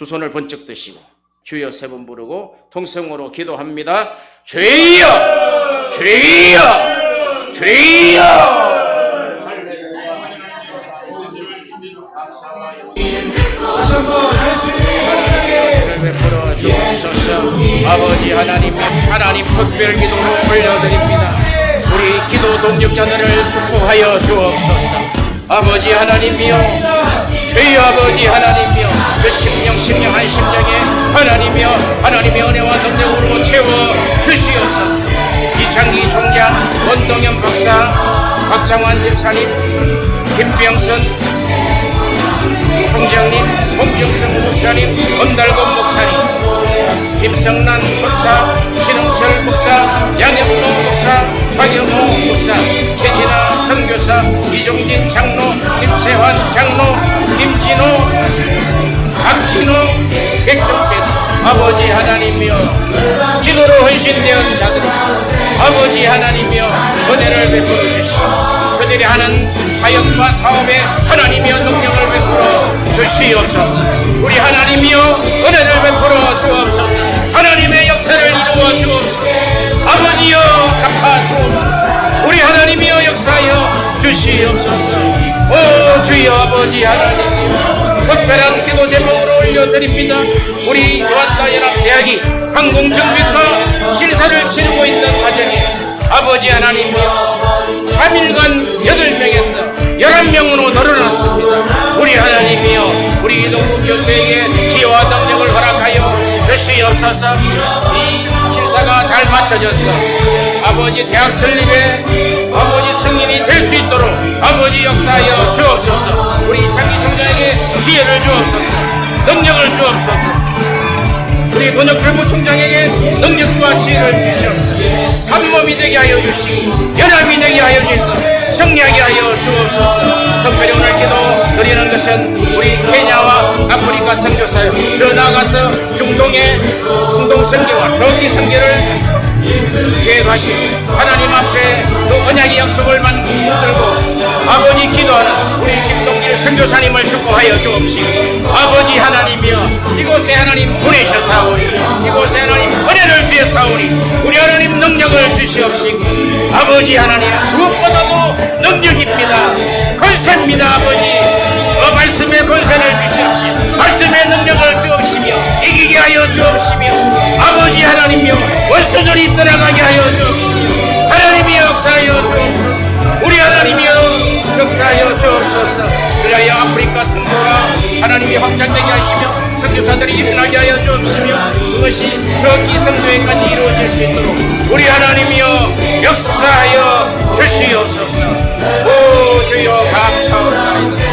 두 손을 번쩍 드시고 주여 세 번 부르고 통성으로 기도합니다. 주여! 주여! 주여! 베풀어 주옵소서 아버지 하나님 하나님 특별 기도로 올려드립니다 우리 기도 동력자들을 축복하여 주옵소서 아버지 하나님이여 주여 아버지 하나님이여 그 심령 심령 한 심령에 하나님이여 하나님의 은혜와 능력으로 채워 주시옵소서. 이창기 총장 원동현 박사 박장환 집사님 김병선 총장님, 홍경성 목사님, 권달건 목사님, 백종택 아버지 하나님이여 기도로 헌신되은 자들 아버지 하나님이여 은혜를 베풀어 주시오. 그들이 하는 사역과 사업에 하나님이여 능력을 베풀어 주시옵소서. 우리 하나님이여 은혜를 베풀어 주옵소서. 하나님의 역사를 이루어 주옵소서. 아버지여 갚아 주옵소서. 우리 하나님이여 역사하여 주시옵소서. 오 주여 아버지 하나님 특별한 기도 제목으로 올려드립니다. 우리 요한다 연합대학이 항공정비과 실사를 치르고 있는 과정에 아버지 하나님이여 3일간 8명에서 11명으로 늘어났습니다. 우리 하나님이여 우리 이동국 교수에게 지혜와 능력을 허락하여 주시옵소서 이 실사가 잘 맞춰져서 아버지 대학 설립에 지혜를 주옵소서 능력을 주옵소서. 우리 권혁필부 총장에게 능력과 지혜를 주시옵소서. 한 몸이 되게 하여 주시고 연합이 되게 하여 주시옵소서 정리하게 하여 주옵소서. 특별히 오늘 기도 드리는 것은 우리 케냐와 아프리카 선교사요. 더 나아가서 중동의 중동 선교와 터키 선교를 계획하시고 하나님 앞에 그 언약의 약속을 만들고 아버지 기도하는 선교사님을 축복하여 주옵시고 아버지 하나님이여 이곳에 하나님 보내셔사오니 이곳에 하나님 은혜를 주셔사오니 우리 하나님 능력을 주시옵시고 아버지 하나님 무엇보다도 능력입니다. 권세입니다 아버지. 어, 말씀의 권세를 주시옵시고 말씀의 능력을 주옵시며 이기게 하여 주옵시며 아버지 하나님이 확장되게 하시며 선교사들이 일어나게 하여 주옵시며 그것이 터키 성교회까지 이루어질 수 있도록 우리 하나님이여 역사하여 주시옵소서 오 주여 감사합니다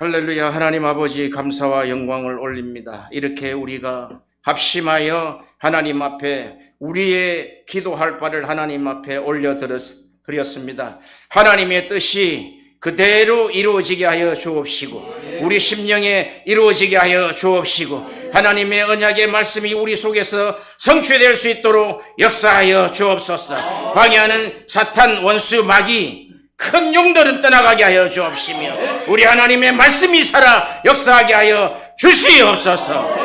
할렐루야 하나님 아버지 감사와 영광을 올립니다. 이렇게 우리가 합심하여 하나님 앞에 우리의 기도할 바를 하나님 앞에 올려드 렸습니다. 하나님의 뜻이 그대로 이루어지게 하여 주옵시고 우리 심령에 이루어지게 하여 주옵시고 하나님의 언약의 말씀이 우리 속에서 성취될 수 있도록 역사하여 주옵소서. 방해하는 사탄 원수 마귀 큰 용들은 떠나가게 하여 주옵시며 우리 하나님의 말씀이 살아 역사하게 하여 주시옵소서.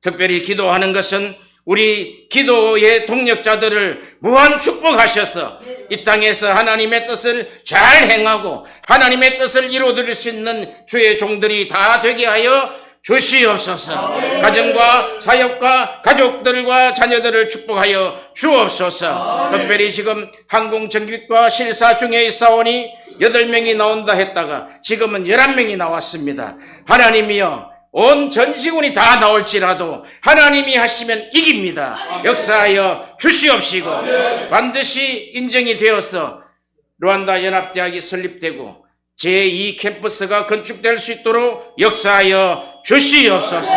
특별히 기도하는 것은 우리 기도의 동력자들을 무한 축복하셔서 이 땅에서 하나님의 뜻을 잘 행하고 하나님의 뜻을 이루어드릴 수 있는 주의 종들이 다 되게 하여 주시옵소서. 가정과 사역과 가족들과 자녀들을 축복하여 주옵소서. 특별히 지금 항공정비과 실사 중에 있사오니 8명이 나온다 했다가 지금은 11명이 나왔습니다. 하나님이여 온 전시군이 다 나올지라도 하나님이 하시면 이깁니다. 역사하여 주시옵시고 반드시 인정이 되어서 루안다 연합대학이 설립되고 제2 캠퍼스가 건축될 수 있도록 역사하여 주시옵소서.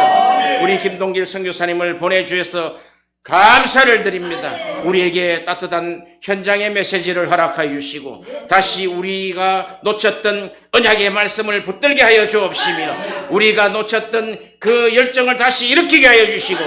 우리 김동길 선교사님을 보내주셔서 감사를 드립니다. 우리에게 따뜻한 현장의 메시지를 허락하여 주시고 다시 우리가 놓쳤던 언약의 말씀을 붙들게 하여 주옵시며 우리가 놓쳤던 그 열정을 다시 일으키게 하여 주시고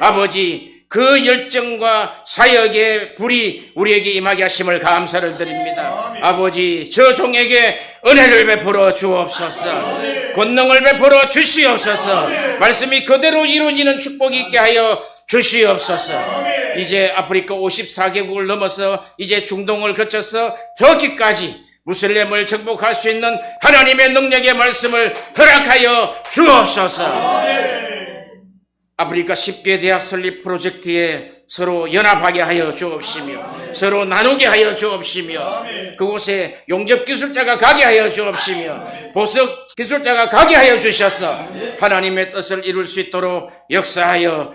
아버지 그 열정과 사역의 불이 우리에게 임하게 하심을 감사를 드립니다. 아버지, 저 종에게 은혜를 베풀어 주옵소서. 권능을 베풀어 주시옵소서. 말씀이 그대로 이루어지는 축복이 있게 하여 주시옵소서. 이제 아프리카 54개국을 넘어서 이제 중동을 거쳐서 터키까지 무슬림을 정복할 수 있는 하나님의 능력의 말씀을 허락하여 주옵소서. 아프리카 10개 대학 설립 프로젝트에 서로 연합하게 하여 주옵시며 서로 나누게 하여 주옵시며 그곳에 용접 기술자가 가게 하여 주옵시며 보석 기술자가 가게 하여 주셔서 하나님의 뜻을 이룰 수 있도록 역사하여